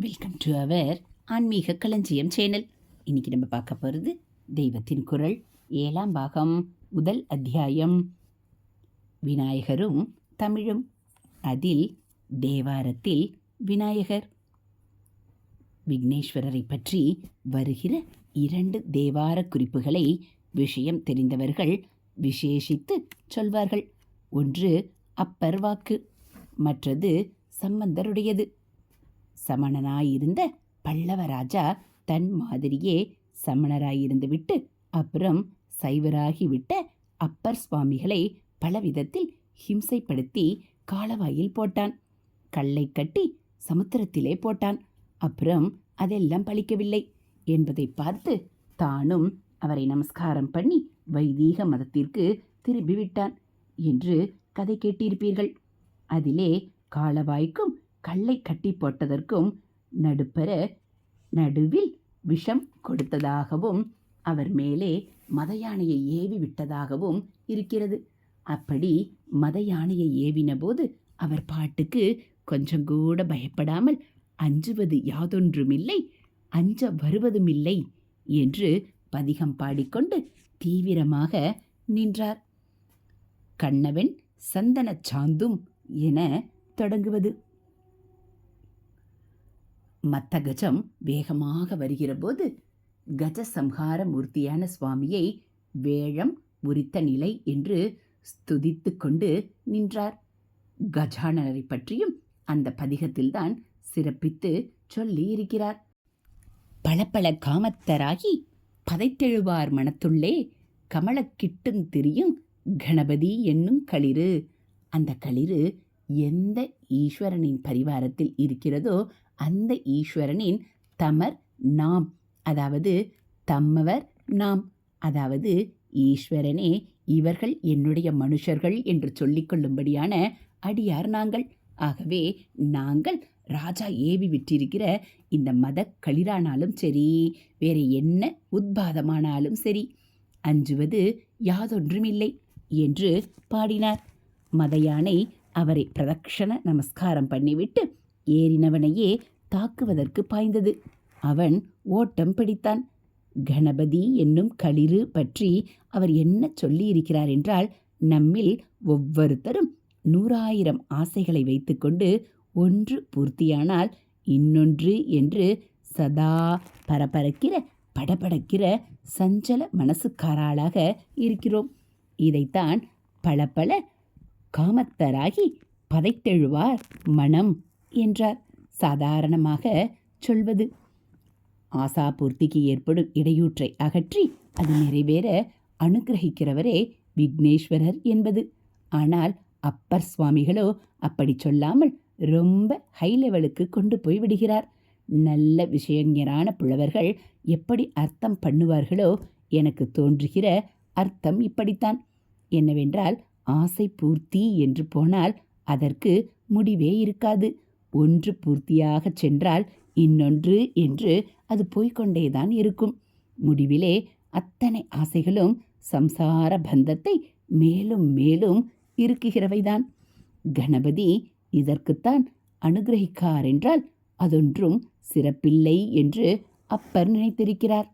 Welcome to our ஆன்மீக களஞ்சியம் channel இன்னைக்கு நம்ம பார்க்க போகிறது தெய்வத்தின் குரல். ஏழாம் பாகம் முதல் அத்தியாயம். விநாயகரும் தமிழும். அதில் தேவாரத்தில் விநாயகர். விக்னேஸ்வரரை பற்றி வருகிற இரண்டு தேவார குறிப்புகளை விஷயம் தெரிந்தவர்கள் விசேஷித்து சொல்வார்கள். ஒன்று அப்பர் வாக்கு. மற்றது சம்பந்தருடையது. சமணனாயிருந்த பல்லவராஜா தன் மாதிரியே சமணராயிருந்து விட்டு அப்புறம் சைவராகிவிட்ட அப்பர் சுவாமிகளை பலவிதத்தில் ஹிம்சைப்படுத்தி காலவாயில் போட்டான். கல்லை கட்டி சமுத்திரத்திலே போட்டான். அப்புறம் அதெல்லாம் பலிக்கவில்லை என்பதை பார்த்து தானும் அவரை நமஸ்காரம் பண்ணி வைதீக மதத்திற்கு திரும்பிவிட்டான் என்று கதை கேட்டிருப்பீர்கள். அதிலே காலவாய்க்கும் கல்லை கட்டி போட்டதற்கும் நடுப்பெற நடுவில் விஷம் கொடுத்ததாகவும் அவர் மேலே மத யானையை ஏவி விட்டதாகவும் இருக்கிறது. அப்படி மத யானையை ஏவின போது அவர் பாட்டுக்கு கொஞ்சம் கூட பயப்படாமல் அஞ்சுவது யாதொன்றுமில்லை அஞ்ச வருவதுமில்லை என்று பதிகம் பாடிக்கொண்டு தீவிரமாக நின்றார். கண்ணவன் சந்தனச் சாந்தும் என தொடங்குவது. மத்த கஜம் வேகமாக வருகிறபோது கஜ சம்ஹார மூர்த்தியான சுவாமியை வேழம் உரித்த நிலை என்று ஸ்துதித்து கொண்டு நின்றார். கஜானனை பற்றியும் அந்த பதிகத்தில்தான் சிறப்பித்து சொல்லி இருக்கிறார் பளபள காமத்தராகி பதைத்தெழுவார் மனத்துள்ளே கமலக்கிட்டும் திரியும் கணபதி என்னும் களிறு. அந்த களிறு எந்த ஈஸ்வரனின் பரிவாரத்தில் இருக்கிறதோ அந்த ஈஸ்வரனின் தமர் நாம். அதாவது தம்மவர் நாம். அதாவது ஈஸ்வரனே இவர்கள் என்னுடைய மனுஷர்கள் என்று சொல்லிக்கொள்ளும்படியான அடியார் நாங்கள். ஆகவே நாங்கள் ராஜா ஏவி விட்டிருக்கிற இந்த மத களிரானாலும் சரி வேறு என்ன உத்பாதமானாலும் சரி அஞ்சுவது யாதொன்றுமில்லை என்று பாடினார். மத யானை அவரை பிரதக்ஷண நமஸ்காரம் பண்ணிவிட்டு ஏறினவனையே தாக்குவதற்கு பாய்ந்தது. அவன் ஓட்டம் பிடித்தான். கணபதி என்னும் களிறு பற்றி அவர் என்ன சொல்லியிருக்கிறார் என்றால் நம்மில் ஒவ்வொருத்தரும் நூறாயிரம் ஆசைகளை வைத்துக்கொண்டு ஒன்று பூர்த்தியானால் இன்னொன்று என்று சதா பரபரக்கிற படபடக்கிற சஞ்சல மனசுக்காராளாக இருக்கிறோம். இதைத்தான் பல பல காமத்தராகி பதைத்தெழுவார் மனம். என்றார். சாதாரணமாக சொல்வது. ஆசா பூர்த்திக்கு ஏற்படும் இடையூற்றை அகற்றி அது நிறைவேற அனுகிரகிக்கிறவரே விக்னேஸ்வரர் என்பது. ஆனால் அப்பர் சுவாமிகளோ அப்படி சொல்லாமல் ரொம்ப ஹை லெவலுக்கு கொண்டு போய் விடுகிறார். நல்ல விஷயஞரான புலவர்கள் எப்படி அர்த்தம் பண்ணுவார்களோ எனக்கு தோன்றுகிற அர்த்தம் இப்படித்தான். என்னவென்றால் ஆசை பூர்த்தி என்று போனால் அதற்கு முடிவே இருக்காது. ஒன்று பூர்த்தியாகச் சென்றால் இன்னொன்று என்று அது போய்கொண்டேதான் இருக்கும். முடிவிலே அத்தனை ஆசைகளும் சம்சார பந்தத்தை மேலும் மேலும் இருக்குகிறவைதான் கணபதி இதற்குத்தான் அனுகிரகிக்கார் என்றால் அதொன்றும் சிறப்பில்லை என்று அப்பர் நினைத்திருக்கிறார்.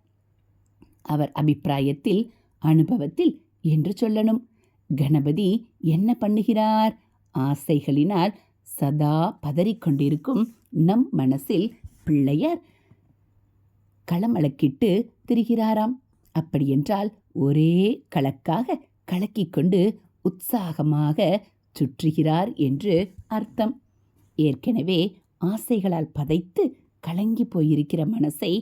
அவர் அபிப்பிராயத்தில் அனுபவத்தில் என்று சொல்லணும். கணபதி என்ன பண்ணுகிறார்? ஆசைகளினால் சதா பதறிக்கொண்டிருக்கும் நம் மனசில் பிள்ளையார் களமளக்கிட்டு திரிகிறாராம். அப்படியென்றால் ஒரே கலக்காக கலக்கிக் கொண்டு உற்சாகமாக சுற்றுகிறார் என்று அர்த்தம். ஏற்கனவே ஆசைகளால் பதைத்து கலங்கி போயிருக்கிற மனசை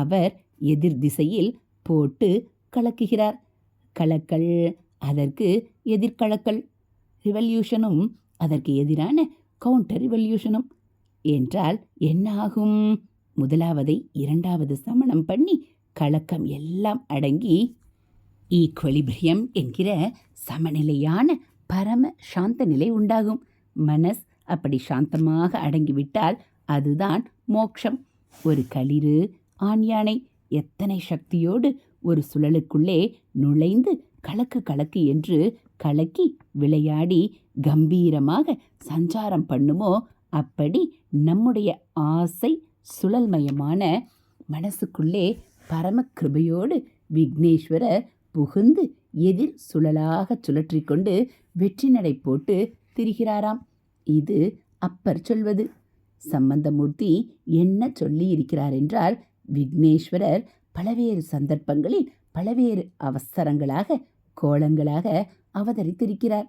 அவர் எதிர் திசையில் போட்டு கலக்குகிறார். கலக்கல் அதற்கு எதிர்கலக்கல். ரிவல்யூஷனும் அதற்கு எதிரான கவுண்டர் ரிவல்யூஷனும் என்றால் என்ன ஆகும் முதலாவதை இரண்டாவது சமணம் பண்ணி கலக்கம் எல்லாம் அடங்கி ஈக்குவலிபிரியம் என்கிற சமநிலையான பரம சாந்த நிலை உண்டாகும். மனஸ் அப்படி சாந்தமாக அடங்கிவிட்டால் அதுதான் மோக்ஷம். ஒரு களிறு ஆண் யானை எத்தனை சக்தியோடு ஒரு சுழலுக்குள்ளே நுழைந்து கலக்கு கலக்கு என்று கலக்கி விளையாடி கம்பீரமாக சஞ்சாரம் பண்ணுமோ அப்படி நம்முடைய ஆசை சுழல்மயமான மனசுக்குள்ளே பரம கிருபையோடு விக்னேஸ்வரர் புகுந்து எதிர் சுழலாக சுழற்றி கொண்டு வெற்றி நடை போட்டு திரிகிறாராம். இது அப்பர் சொல்வது. சம்பந்தமூர்த்தி என்ன சொல்லி இருக்கிறார் என்றால் விக்னேஸ்வரர் பலவேறு சந்தர்ப்பங்களில் பலவேறு அவசரங்களாக கோலங்களாக அவதரித்திருக்கிறார்.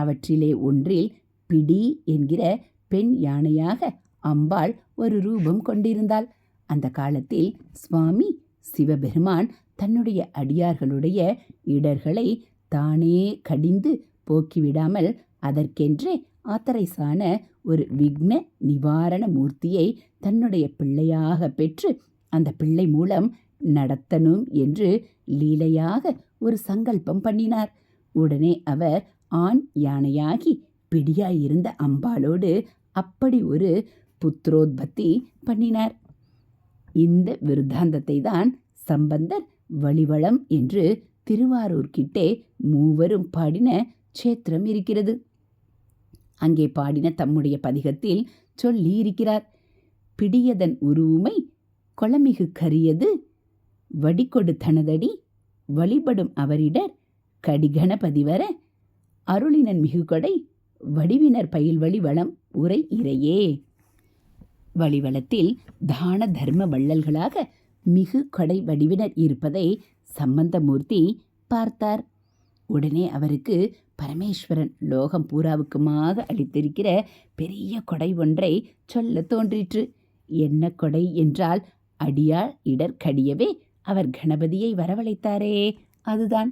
அவற்றிலே ஒன்றில் பிடி என்கிற பெண் யானையாக அம்பாள் ஒரு ரூபம் கொண்டிருந்தாள். அந்த காலத்தில் சுவாமி சிவபெருமான் தன்னுடைய அடியார்களுடைய இடர்களை தானே கடிந்து போக்கிவிடாமல் அதற்கென்றே ஆத்தரைசான ஒரு விக்ன நிவாரண மூர்த்தியை தன்னுடைய பிள்ளையாக பெற்று அந்த பிள்ளை மூலம் நடத்தணும் என்று லீலையாக ஒரு சங்கல்பம் பண்ணினார். உடனே அவர் ஆண் யானையாகி பிடியாயிருந்த அம்பாளோடு அப்படி ஒரு புத்திரோத்பத்தி பண்ணினார். இந்த விருத்தாந்தத்தை தான் சம்பந்தர் வழிவளம் என்று திருவாரூர்கிட்டே மூவரும் பாடின க்ஷேத்திரம் இருக்கிறது. அங்கே பாடின தம்முடைய பதிகத்தில் சொல்லி இருக்கிறார் பிடியதன் உருவுமை கொளமிகு கரியது வடிகொடு தனதடி வழிபடும் அவரிடர் கடிகணபதி வர அருளினன் மிகுகொடை வடிவினர் பயில் வழிவளம் உரை இறையே. வழிவளத்தில் தான தர்ம வள்ளல்களாக மிகு கொடை வடிவினர் இருப்பதை சம்பந்தமூர்த்தி பார்த்தார். உடனே அவருக்கு பரமேஸ்வரன் லோகம் பூராவுக்குமாக அளித்திருக்கிற பெரிய கொடை ஒன்றை சொல்ல தோன்றிற்று. என்ன கொடை என்றால் அடியாள் இடர் கடியவே அவர் கணபதியை வரவழைத்தாரே அதுதான்.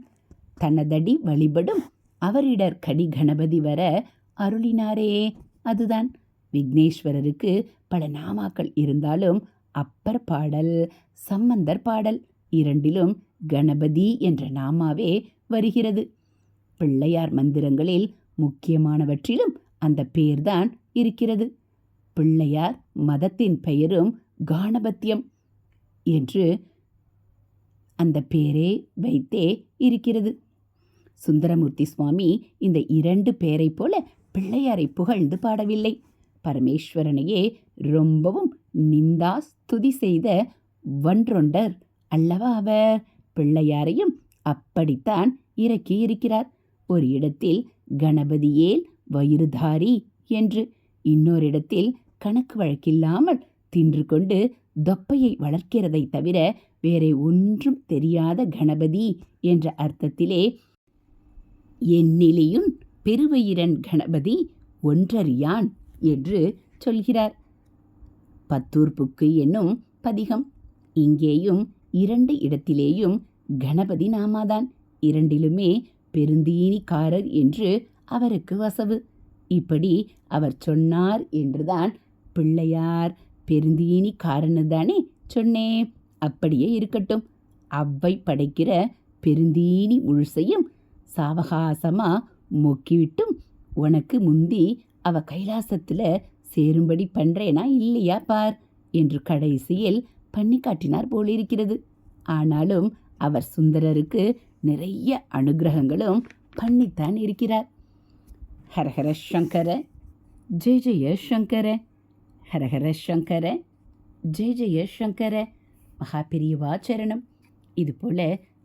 தனதடி வழிபடும் அவரிடர் கடி கணபதி வர அருளினாரே. அதுதான். விக்னேஸ்வரருக்கு பல நாமாக்கள் இருந்தாலும் அப்பர் பாடல் சம்பந்தர் பாடல் இரண்டிலும் கணபதி என்ற நாமாவே வருகிறது. பிள்ளையார் மந்திரங்களில் முக்கியமானவற்றிலும் அந்த பெயர்தான் இருக்கிறது. பிள்ளையார் மதத்தின் பெயரும் காணபத்தியம் என்று அந்த பேரே வைத்தே இருக்கிறது. சுந்தரமூர்த்தி சுவாமி இந்த இரண்டு பேரை போல பிள்ளையாரை புகழ்ந்து பாடவில்லை. பரமேஸ்வரனையே ரொம்பவும் நிந்தா ஸ்துதி செய்த வன்றொண்டர் அல்லவா அவர்? பிள்ளையாரையும் அப்படித்தான் இறக்கி இருக்கிறார். ஒரு இடத்தில் கணபதியேல் வயிறுதாரி என்று இன்னொரு இடத்தில் கணக்கு வழக்கில்லாமல் தின்று கொண்டு தொப்பையை வளர்க்கிறதை தவிர வேறே ஒன்றும் தெரியாத கணபதி என்ற அர்த்தத்திலே எண்ணிலியும் பெருவயிரன் கணபதி ஒன்றறியான் என்று சொல்கிறார். பத்தூர்புக்கு என்னும் பதிகம். இங்கேயும் இரண்டு இடத்திலேயும் கணபதி நாமாதான். இரண்டிலுமே பெருந்தீனிக்காரர் என்று அவருக்கு வசவு. இப்படி அவர் சொன்னார் என்றுதான் பிள்ளையார் பெருந்தீனிக்காரனு சொன்னேன் அப்படியே இருக்கட்டும். அவ்வை படைக்கிற பெருந்தீனி முழுசையும் சாவகாசமாக மொக்கிவிட்டும். உனக்கு முந்தி அவ கைலாசத்தில் சேரும்படி பண்ணுறேனா இல்லையா பார் என்று கடைசியில் பண்ணி காட்டினார் போலிருக்கிறது. ஆனாலும் அவர் சுந்தரருக்கு நிறைய அனுகிரகங்களும் பண்ணித்தான் இருக்கிறார். ஹரஹர சங்கர ஜெய ஜெய சங்கர ஹரஹர சங்கர ஜெய ஜெய சங்கர மகாபெரியவா சரணம். இதுபோல்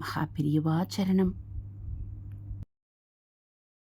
மகாபிரியவா சரணம்